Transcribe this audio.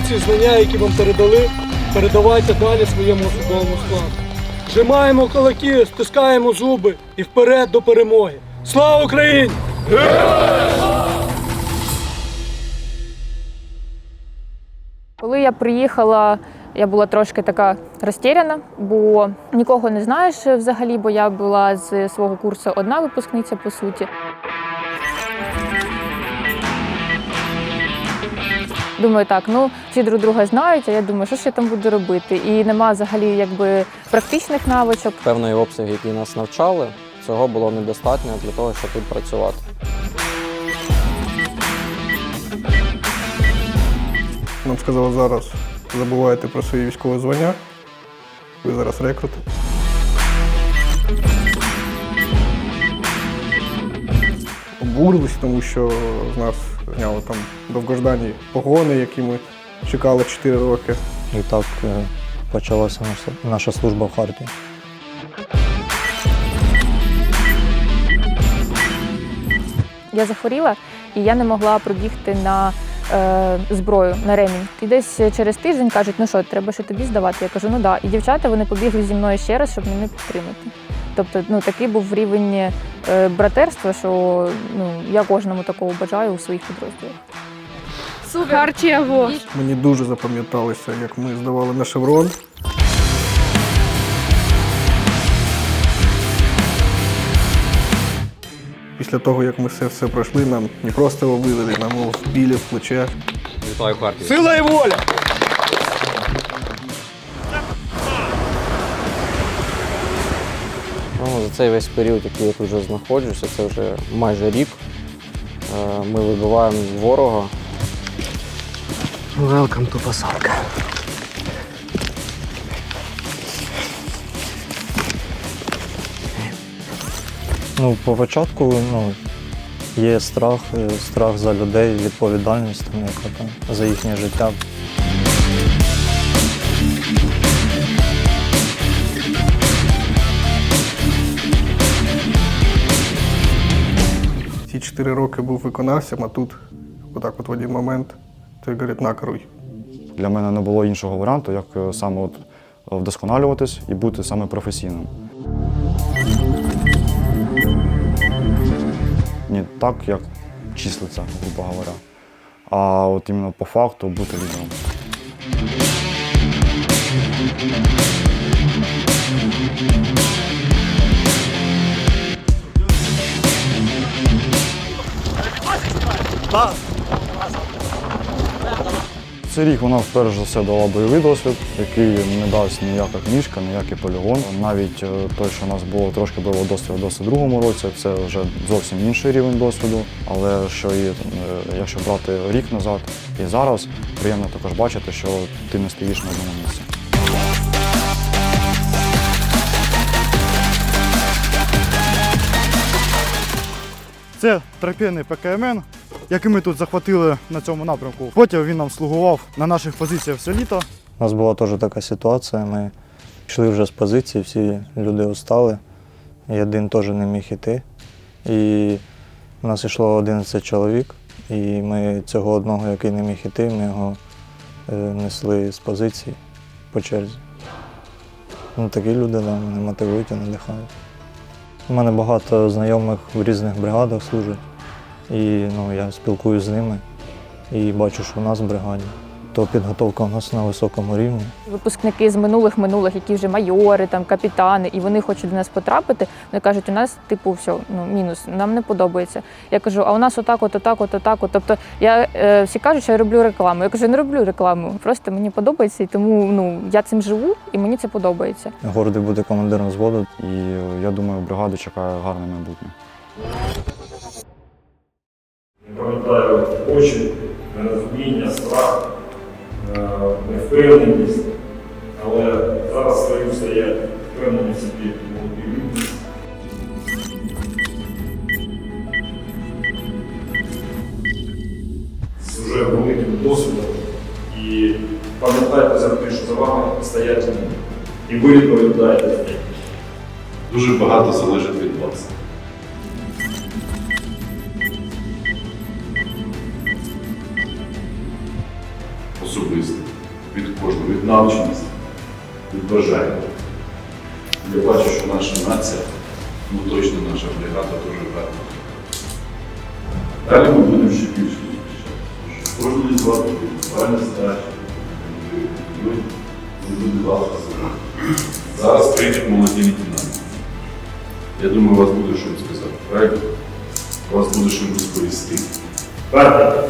ці знання, які вам передали, передавайте далі своєму особовому складу. Тримаємо кулаки, стискаємо зуби і вперед до перемоги. Слава Україні! Коли я приїхала, я була трошки така розтіряна, бо нікого не знаєш взагалі, бо я була з свого курсу одна випускниця по суті. Думаю, так, ну всі друг друга знають, а я думаю, що ж я там буду робити? І нема взагалі якби практичних навичок. Певної обсяги, які нас навчали, цього було недостатньо для того, щоб тут працювати. Нам сказали зараз забувайте про свої військові звання. Ви зараз рекрути. Обурились, тому що з нас зняли там довгождані погони, які ми чекали 4 роки. І так е, почалася наша, наша служба в Харкові. Я захворіла і я не могла пробігти на е, зброю на ремінь. І десь через тиждень кажуть, ну що, треба ще тобі здавати. Я кажу, ну да. І дівчата вони побігли зі мною ще раз, щоб мене підтримати. Тобто, ну такий був рівень е, братерства, що ну я кожному такого бажаю у своїх підрозділах. Харчево. Мені дуже запам'яталося, як ми здавали на шеврон. Після того, як ми все, все пройшли, нам не просто видали, нам вбили в плече. Вітаю Харків. Сила і воля! Ну, за цей весь період, який я тут вже знаходжуся, це вже майже рік. е, Ми вибиваємо ворога. Welcome to посадка. Ну, по початку ну, є страх, е, страх за людей, відповідальність там, яка там, за їхнє життя. 4 роки був виконавцем, а тут, отак от в один момент, ти говорить, на керуй. Для мене не було іншого варіанту, як е, саме от вдосконалюватись і бути саме професійним. Не так, як числиться, грубо говоря, а от іменно по факту бути лідером. Цей рік вона перш за все дала бойовий досвід, який не дасть ніяка книжка, ніякий полігон. Навіть е, той, що у нас було трошки бойового досвіду в 22-му році, це вже зовсім інший рівень досвіду. Але що і е, якщо брати рік назад і зараз, приємно також бачити, що ти не стоїш на одному місці. Це трофейний ПКМН, який ми тут захватили на цьому напрямку. Потім він нам слугував на наших позиціях все літо. У нас була теж така ситуація. Ми йшли вже з позиції, всі люди устали. І один теж не міг іти. І у нас йшло 11 чоловік, і ми цього одного, який не міг іти, ми його е, несли з позиції по черзі. Ну, такі люди да, мене мотивують і надихають. У мене багато знайомих в різних бригадах служать. І ну, я спілкуюся з ними і бачу, що в нас в бригаді, то підготовка у нас на високому рівні. Випускники з минулих минулих, які вже майори, там капітани, і вони хочуть до нас потрапити. Вони кажуть, у нас типу все, ну мінус, нам не подобається. Я кажу, а у нас отак, от, отак, от, отак. От. Тобто я е, всі кажуть, що я роблю рекламу. Я кажу, я не роблю рекламу. Просто мені подобається, і тому ну я цим живу, і мені це подобається. Гордий буде командиром взводу. І е, я думаю, бригаду чекає гарне майбутнє. Очі, нерозуміння, страх, е, невпевненість, але зараз стаюся я впевнений собі і людність. З вже великим досвідом. І пам'ятайте завжди, що за вами стоять. І ви відповідаєте. Дуже багато залежить від вас. Особисто. від кожного, від навченості, від бажання. Я бачу, що наша нація, ну точно наша бригада дуже гарна. Далі ми будемо ще більше зустрічати. Кожен із вас буде правильно здачі. Ми буде вас позивати. Зараз прийдуть молоді лейтенанти. Я думаю, у вас буде що сказати, правильно? У вас буде що розповісти. Перше.